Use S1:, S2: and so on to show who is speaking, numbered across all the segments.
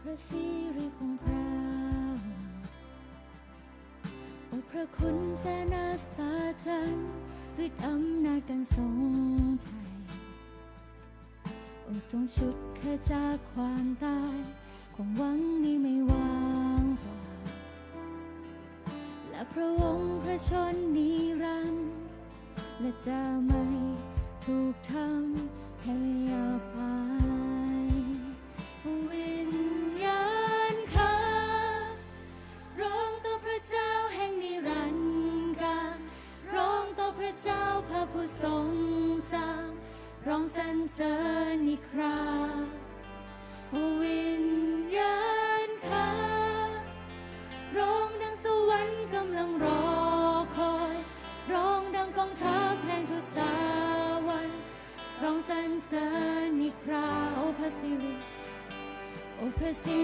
S1: พระสิริของพระโอ้พระคุณแสนาสาจันฤทธิอำนาจการทรงไทยโอ้ทรงชุดขจัดความตายความหวังนี้ไม่วางเปาและพระองค์พระชนนิรันและจะไม่ถูกทำให้อภัย รรเสริญนิคราวิญญาณข้าร้องดังสวรรค์กำลังรอคอย ร้องดังกองทัพแห่งทุสาวันร้องสันเสริญนิคราโอพระสิริโอพระสิ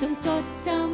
S1: Dùm.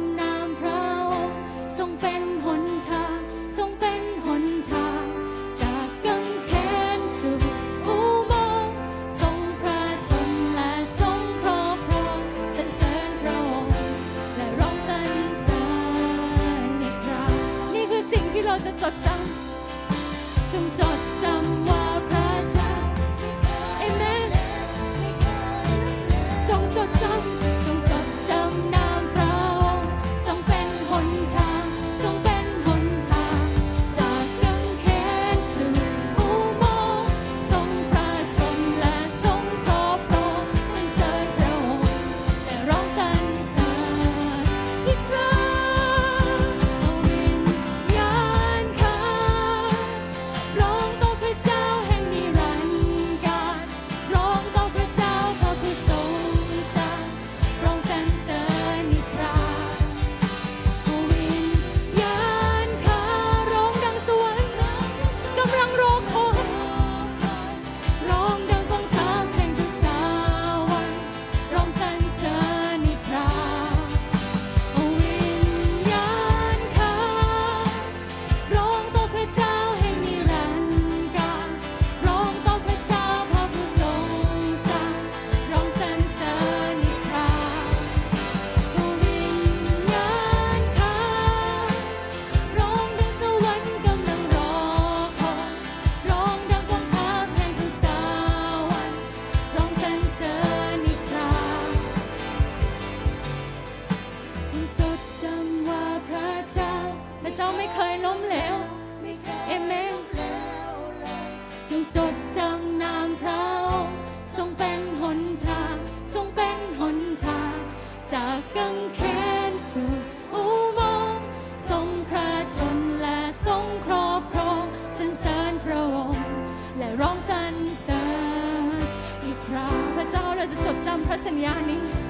S1: สู่อุโมงค์ทรงพระชนและทรงครอบครองสรรเสริญพระองค์และร้องสรรเสริญอีกคราพระเจ้าเราจะจดจำพระสัญญานี้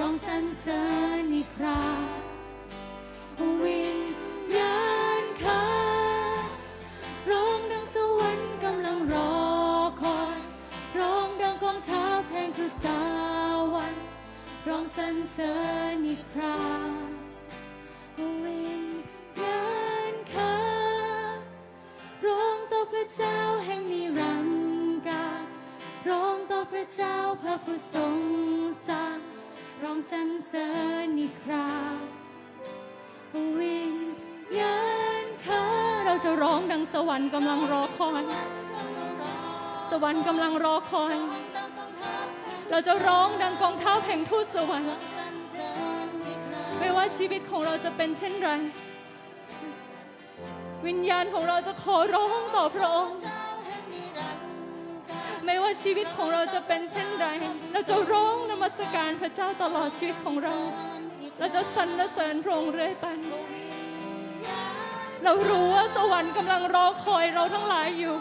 S1: ร้องสรรเสริญอีกคราวิญญาณข้าร้องดังสวรรค์กำลังรอคอยร้องดังกองทัพแห่งทุสาวรรค์ร้องสรรเสริญอีกคราวิญญาณข้าร้องต่อพระเจ้าแห่งนิรันดร์ร้องต่อพระเจ้าพระผู้ทรง องสรรเสริญอีกคราวิญญาณข้าเราจะร้องดังสวรรค์กำลังรอคอย สวรรค์กำลังรอคอย เราจะร้องดังกองเทัพแห่งทูตสวรรค์ไม่ว่าชีวิตของเราจะเป็นเช่นไร วิญญาณของเราจะขอร้องต่อพระองค์ ไม่ว่าชีวิตของเราจะเป็นเช่นไร เราจะร้องนมัสการพระเจ้าตลอดชีวิตของเรา เราจะสรรเสริญพระองค์เรื่อยไป เรารู้ว่าสวรรค์กำลังรอคอยเราทั้งหลายอยู่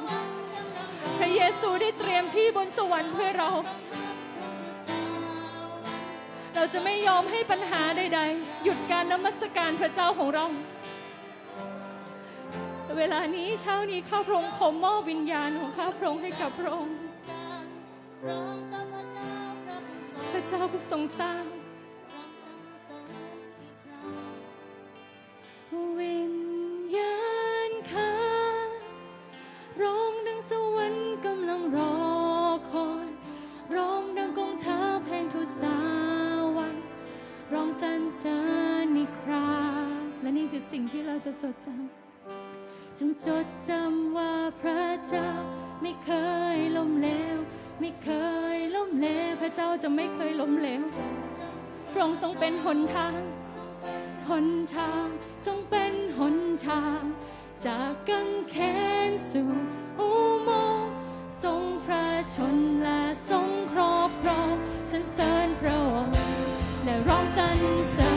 S1: พระเยซูได้เตรียมที่บนสวรรค์เพื่อเรา เราจะไม่ยอมให้ปัญหาใด ๆ หยุดการนมัสการพระเจ้าของเราเวลานี้เช้านี้ข้าพระองค์ขอมอบวิญญาณของข้าพระองค์ให้กับพระองค์ พระเจ้าผู้ทรงสร้างวิญญาณข้าร้องดังสวรรค์กำลังรอคอยร้องดังกองทัพแห่งทุสาวันร้องสรรเสริญอีกคราและนี่คือสิ่งที่เราจะจดจำจงจดจำว่าพระเจ้าไม่เคยล้ม เระเจ้าจะไม่เคยล้มเหลว พระองค์ทรงเป็นหนทาง หนทางทรงเป็นหนทาง จากกังเขนสู่อุโมงทรงพระชนและทรงครอบครองสรรเสริญพระองค์และร้องสรรเสริญ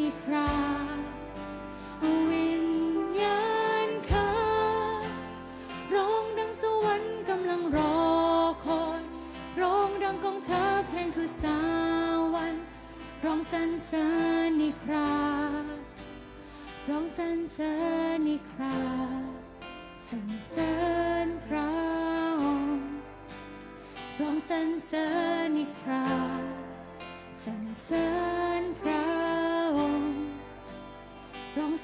S1: นิพราวิญญาณค้าร้องดังสวรรค์กำลังรอคอย ร้องดังกองทัพแห่งทุสานร้องสรรเสริญนิครา ร้องสรรเสริญนิคราสรรเสริญพระองค์ร้องสรรเสริญนิคราสรรเสริญพระ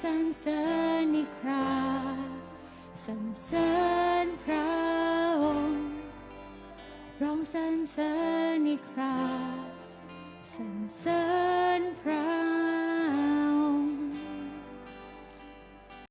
S1: สรรเสริญอีกคราสรรเสริญพระองค์ร้องสรรเสริญอีกคราสรรเสริญพระ